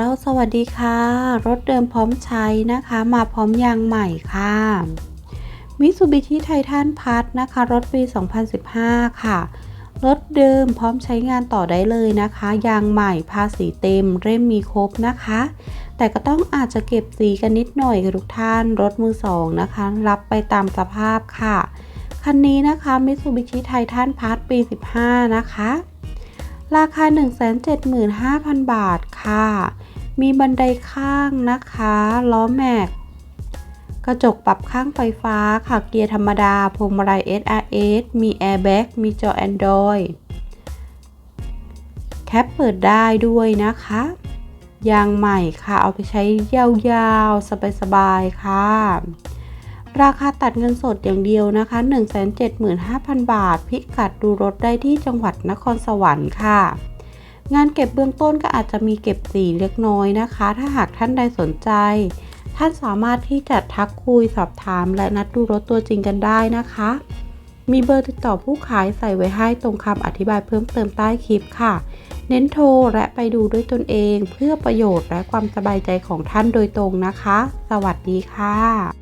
เราสวัสดีค่ะ รถเดิมพร้อมใช้นะคะ มาพร้อมยางใหม่ค่ะมิซูบิชิไททันพัทนะคะ รถปี 2015 ค่ะ รถเดิมพร้อมใช้งานต่อได้เลยนะคะ ยางใหม่ภาษีเต็มเร่มมีครบนะคะ แต่ก็ต้องอาจจะเก็บสีกันนิดหน่อยค่ะทุกท่าน รถมือสองนะคะ รับไปตามสภาพค่ะ คันนี้นะคะมิซูบิชิไททันพัทปี 15 นะคะ ราคา 175,000 บาทค่ะ มีบันไดข้างนะคะ ล้อแม็ก กระจกปรับข้างไฟฟ้าค่ะ เกียร์ธรรมดา พวงมาลัย SRS มีแอร์แบ็กมีจอ Android แคปเปิดได้ด้วยนะคะ ยางใหม่ค่ะ เอาไปใช้ยาวๆ สบายๆ ค่ะราคาตัดเงินสดอย่างเดียวนะคะ 175,000 บาท พิกัดดูรถได้ที่จังหวัดนครสวรรค์ค่ะ งานเก็บเบื้องต้นก็อาจจะมีเก็บสีเล็กน้อยนะคะ ถ้าหากท่านใดสนใจ ท่านสามารถที่จะทักคุยสอบถาม และนัดดูรถตัวจริงกันได้นะคะ มีเบอร์ติดต่อผู้ขายใส่ไว้ให้ตรงคำอธิบายเพิ่มเติมใต้คลิปค่ะ เน้นโทรและไปดูด้วยตนเอง เพื่อประโยชน์และความสบายใจของท่านโดยตรงนะคะ สวัสดีค่ะ